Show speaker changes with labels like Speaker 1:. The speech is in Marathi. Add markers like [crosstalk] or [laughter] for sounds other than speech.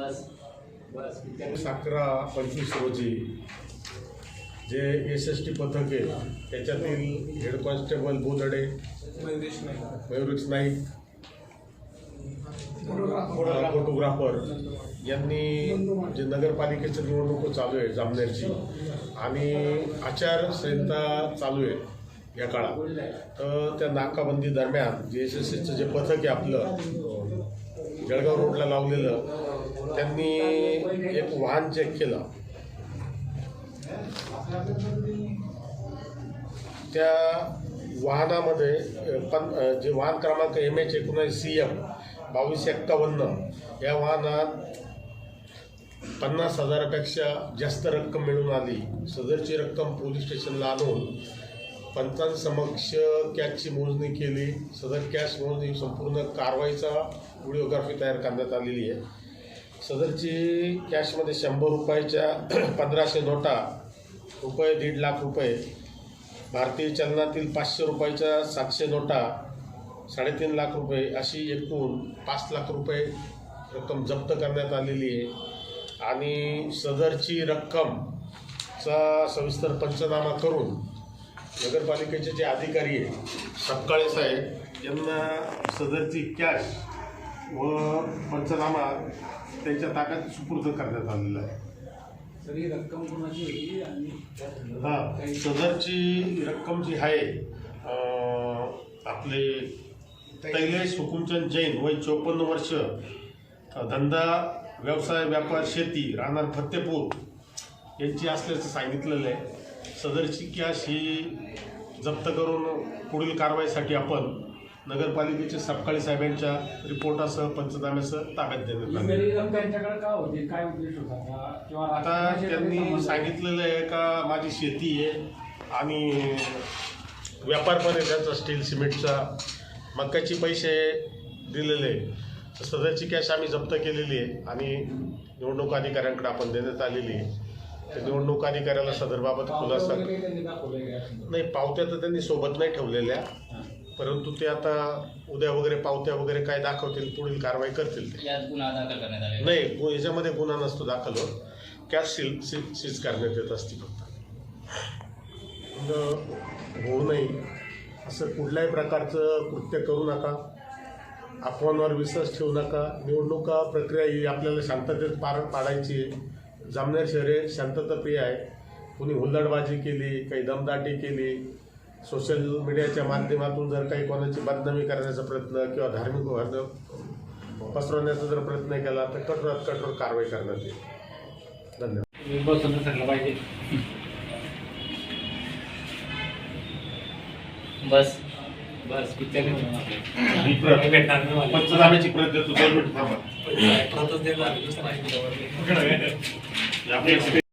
Speaker 1: बस
Speaker 2: अकरा पंचवीस रोजी जे एस एस टी पथक आहे त्याच्यातील head constable Bodade Mayuresh Naik photographer यांनी जे नगरपालिकेची निवडणूक चालू आहे जामनेरची आणि आचारसंहिता चालू आहे या काळात. तर त्या नाकाबंदी दरम्यान जे एस एस सीचं जे पथक आहे आपलं जळगाव रोडला लावलेलं त्यांनी एक वाहन चेक केलं. त्या वाहनामध्ये पण जे वाहन क्रमांक एम एच एकोणीस सी एम बावीस एक्कावन्न या वाहनात पन्नास हजारापेक्षा जास्त रक्कम मिळून आली. सदरची रक्कम पोलीस स्टेशनला आणून पंचांसमक्ष कॅशची मोजणी केली. सदर कॅश मोजणी संपूर्ण कारवाईचा व्हिडिओग्राफी तयार करण्यात आलेली आहे. सदरची कॅशमध्ये शंभर रुपयाच्या [clears throat] पंधराशे नोटा रुपये दीड लाख रुपये भारतीय चलनातील पाचशे रुपयाच्या सातशे नोटा साडेतीन लाख रुपये अशी एकूण पाच लाख रुपये रक्कम जप्त करण्यात आलेली आहे. आणि सदरची रक्कमचा सविस्तर पंचनामा करून नगरपालिकेचे जे अधिकारी आहे सपकाळे साहेब यांना सदरची कॅश व पंचनामा त्यांच्या ताब्यात सुपूर्द करण्यात आलेला आहे.
Speaker 1: सगळी रक्कम कोणाची होती आणि
Speaker 2: हा सदरची रक्कम जी आहे अं, आपले तैलेश हुकुमचंद जैन वय चोपन्न वर्ष अं, धंदा व्यवसाय व्यापार शेती राहणार फतेपूर यांची असल्याचं सांगितलेलं आहे. सदरची कॅश ही जप्त करून पुढील कारवाईसाठी आपण नगरपालिकेचे सपकाळी साहेबांच्या रिपोर्टासह पंचनाम्यासह ताब्यात देण्यात आता त्यांनी? सांगितलेलं आहे का माझी शेती आहे आणि व्यापार पण आहे त्यांचा स्टील सिमेंटचा मक्काची पैसे दिलेले आहे. सदरची कॅश आम्ही जप्त केलेली आहे आणि निवडणूक अधिकाऱ्यांकडे आपण देण्यात आलेली आहे तर निवडणूक अधिकाऱ्याला सदरबाबत खुलासा? नाही पावत्या तर त्यांनी सोबत नाही ठेवलेल्या. परंतु ते आता उद्या वगैरे पावत्या वगैरे काय दाखवतील पुढील कारवाई करतील ते.
Speaker 3: यात गुन्हा दाखल करण्यात आलेला
Speaker 2: नाही याच्यामध्ये गुन्हा नसतो दाखल होत. कॅश सील सी- सीज करण्यात येत असते फक्त. होऊ नये असं कुठल्याही प्रकारचं कृत्य करू नका. अफवांवर विश्वास ठेवू नका. निवडणुका प्रक्रिया ही आपल्याला शांततेत पार पाडायची आहे. जामनेर शहरे शांतताप्रिय आहे. कुणी हुल्लडबाजी केली काही दमदाटी केली सोशल मीडियाच्या माध्यमातून जर काही कोणाची बदनामी करण्याचा प्रयत्न किंवा धार्मिक वर्ग पसरवण्याचा जर प्रयत्न केला तर कठोरात कठोर कारवाई करण्यात येईल. धन्यवाद.
Speaker 3: बस
Speaker 1: बस पिक्चर
Speaker 2: ही. पंचनाम्याची प्रत देतो दोन मिनिट थांबा
Speaker 1: प्रतच देणार
Speaker 2: Ja,